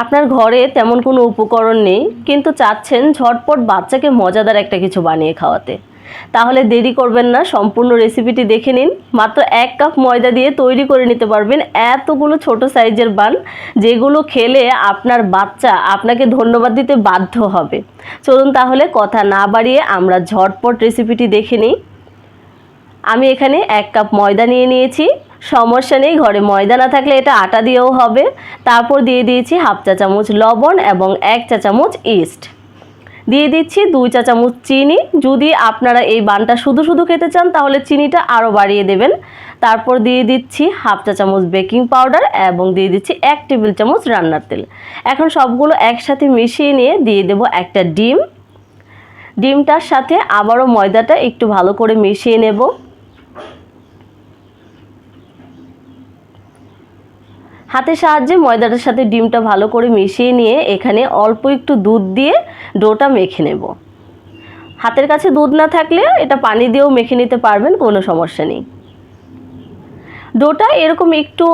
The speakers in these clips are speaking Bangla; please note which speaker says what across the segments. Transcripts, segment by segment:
Speaker 1: আপনার ঘরে তেমন কোনো উপকরণ নেই, কিন্তু চাচ্ছেন ঝটপট বাচ্চাকে মজাদার একটা কিছু বানিয়ে খাওয়াতে। তাহলে দেরি করবেন না, সম্পূর্ণ রেসিপিটি দেখে নিন। মাত্র এক কাপ ময়দা দিয়ে তৈরি করে নিতে পারবেন এতগুলো ছোট সাইজের বান, যেগুলো খেলে আপনার বাচ্চা আপনাকে ধন্যবাদ দিতে বাধ্য হবে। চলুন তাহলে কথা না বাড়িয়ে আমরা ঝটপট রেসিপিটি দেখে নিই। আমি এখানে এক কাপ ময়দা নিয়ে নিয়েছি। সমস্যা নেই, ঘরে ময়দা না থাকলে এটা আটা দিয়েও হবে। তারপর দিয়ে দিয়েছি হাফ চা চামচ লবণ এবং এক চা চামচ ইস্ট। দিয়ে দিচ্ছি দুই চা চামচ চিনি। যদি আপনারা এই বানটা শুধু শুধু খেতে চান, তাহলে চিনিটা আরও বাড়িয়ে দেবেন। তারপর দিয়ে দিচ্ছি হাফ চা চামচ বেকিং পাউডার এবং দিয়ে দিচ্ছি এক টেবিল চামচ রান্নার তেল। এখন সবগুলো একসাথে মিশিয়ে নিয়ে দিয়ে দেবো একটা ডিম। ডিমটার সাথে আবারও ময়দাটা একটু ভালো করে মিশিয়ে নেব। হাতের সাহায্যে ময়দাটার সাথে ডিমটা ভালো করে মিশিয়ে নিয়ে এখানে অল্প একটু দুধ দিয়ে ডোটা মেখে নেব। হাতের কাছে দুধ না থাকলে এটা পানি দিয়েও মেখে নিতে পারবেন, কোনো সমস্যা নেই। ডোটা এরকম একটু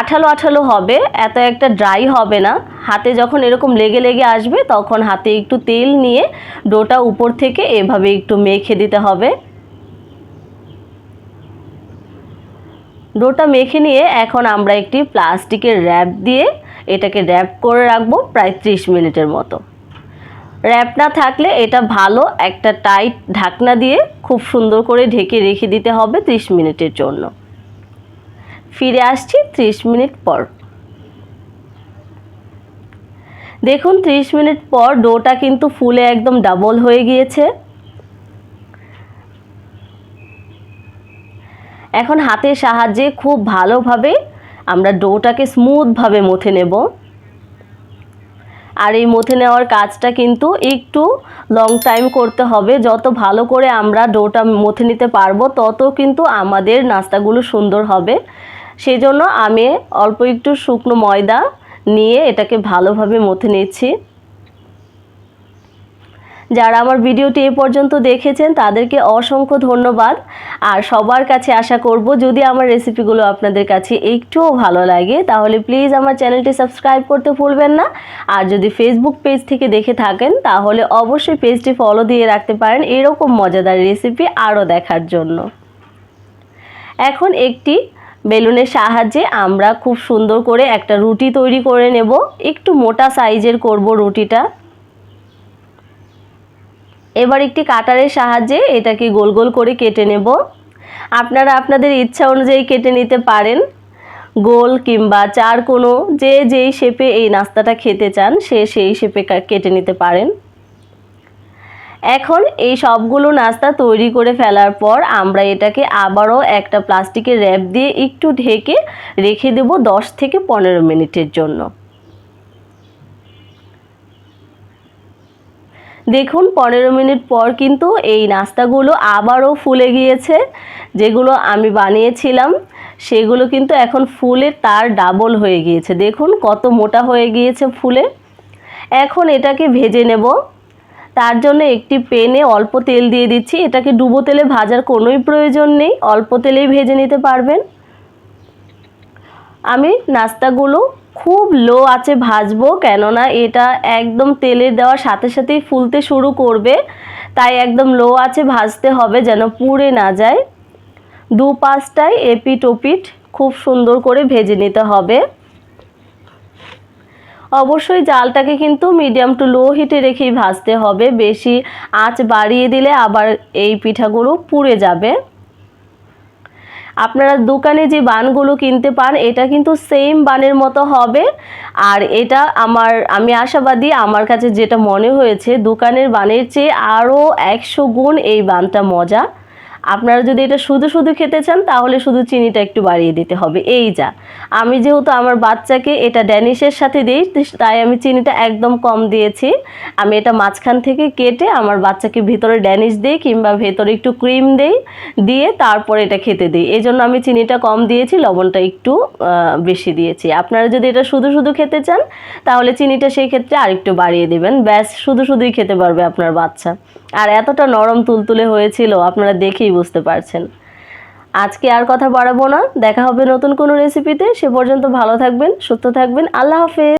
Speaker 1: আঠালো আঠালো হবে, এত একটা ড্রাই হবে না। হাতে যখন এরকম লেগে লেগে আসবে, তখন হাতে একটু তেল নিয়ে ডোটা উপর থেকে এভাবে একটু মেখে দিতে হবে। ডোটা মেখে নিয়ে এখন আমরা একটি প্লাস্টিকের র্যাপ দিয়ে এটাকে র্যাপ করে রাখব প্রায় ত্রিশ মিনিটের মতো। র্যাপ না থাকলে এটা ভালো একটা টাইট ঢাকনা দিয়ে খুব সুন্দর করে ঢেকে রেখে দিতে হবে ত্রিশ মিনিটের জন্য। ফিরে আসছি ত্রিশ মিনিট পর। দেখুন ত্রিশ মিনিট পর ডোটা কিন্তু ফুলে একদম ডাবল হয়ে গিয়েছে। এখন হাতের সাহায্যে খুব ভালোভাবে আমরা ডোটাকে স্মুথভাবে মথে নেব। আর এই মথে নেওয়ার কাজটা কিন্তু একটু লং টাইম করতে হবে। যত ভালো করে আমরা ডোটা মথে নিতে পারব, তত কিন্তু আমাদের নাস্তাগুলো সুন্দর হবে। সেই জন্য আমি অল্প একটু শুকনো ময়দা নিয়ে এটাকে ভালোভাবে মথে নিচ্ছি। যারা আমার ভিডিওটি এ পর্যন্ত দেখেছেন, তাদেরকে অসংখ্য ধন্যবাদ। আর সবার কাছে আশা করব, যদি আমার রেসিপিগুলো আপনাদের কাছে একটুও ভালো লাগে, তাহলে প্লিজ আমার চ্যানেলটি সাবস্ক্রাইব করতে ভুলবেন না। আর যদি ফেসবুক পেজ থেকে দেখে থাকেন, তাহলে অবশ্যই পেজটি ফলো দিয়ে রাখতে পারেন এরকম মজাদার রেসিপি আরও দেখার জন্য। এখন একটি বেলুনের সাহায্যে আমরা খুব সুন্দর করে একটা রুটি তৈরি করে নেব। একটু মোটা সাইজের করব রুটিটা। এবার একটি কাটারের সাহায্যে এটাকে গোল গোল করে কেটে নেব। আপনারা আপনাদের ইচ্ছা অনুযায়ী কেটে নিতে পারেন। গোল কিংবা চার কোনো যে যেই শেপে এই নাস্তাটা খেতে চান, সে সেই শেপে কেটে নিতে পারেন। এখন এই সবগুলো নাস্তা তৈরি করে ফেলার পর আমরা এটাকে আবারও একটা প্লাস্টিকের র্যাপ দিয়ে একটু ঢেকে রেখে দেব দশ থেকে পনেরো মিনিটের জন্য। দেখুন, পনেরো মিনিট পর কিন্তু এই নাস্তাগুলো আবারও ফুলে গিয়েছে। যেগুলো আমি বানিয়েছিলাম, সেগুলো কিন্তু এখন ফুলে তার ডাবল হয়ে গিয়েছে। দেখুন, কত মোটা হয়ে গিয়েছে ফুলে। এখন এটাকে ভেজে নেব। তার জন্য একটি পেনে অল্প তেল দিয়ে দিচ্ছি। এটাকে ডুবো তেলে ভাজার কোনোই প্রয়োজন নেই। অল্প তেলেই ভেজে নিতে পারবেন। আমি নাস্তাগুলো খুব লো আছে ভাজবো, কেননা এটা একদম তেলে দেওয়ার সাথে সাথেই ফুলতে শুরু করবে। তাই একদম লো আছে ভাজতে হবে যেন পুড়ে না যায়। দু পাঁচটায় এপিট ওপিট খুব সুন্দর করে ভেজে নিতে হবে। অবশ্যই জালটাকে কিন্তু মিডিয়াম টু লো হিটে রেখেই ভাজতে হবে। বেশি আঁচ বাড়িয়ে দিলে আবার এই পিঠাগুলো পুড়ে যাবে। আপনারা দোকানে যে বানগুলো কিনতে পান, এটা কিন্তু সেম বানের মতো হবে। আর এটা আমার, আমি আশাবাদী আমার কাছে যেটা মনে হয়েছে, দোকানের বানের চেয়ে আরও একশো গুণ এই বানটা মজা। আপনারা যদি এটা শুধু শুধু খেতে চান, তাহলে শুধু চিনিটা একটু বাড়িয়ে দিতে হবে। এই যা। আমি যেহেতু আমার বাচ্চাকে এটা ড্যানিশের সাথে দিই, তাই আমি চিনিটা একদম কম দিয়েছি। আমি এটা মাঝখান থেকে কেটে আমার বাচ্চাকে ভিতরে ড্যানিশ দিই কিংবা ভেতরে একটু ক্রিম দেই, দিয়ে তারপরে এটা খেতে দিই। এই জন্য আমি চিনিটা কম দিয়েছি, লবণটা একটু বেশি দিয়েছি। আপনারা যদি এটা শুধু শুধু খেতে চান, তাহলে চিনিটা সেই ক্ষেত্রে আরেকটু বাড়িয়ে দেবেন। ব্যাস, শুধু শুধুই খেতে পারবে আপনার বাচ্চা। আর এতটা নরম তুলতুলে হয়েছিল, আপনারা দেখেই বুঝতে পারছেন। আজকে আর কথা বাড়াবো না, দেখা হবে নতুন কোনো রেসিপিতে সে পর্যন্ত ভালো থাকবেন, সুস্থ থাকবেন, আল্লাহ হাফেজ।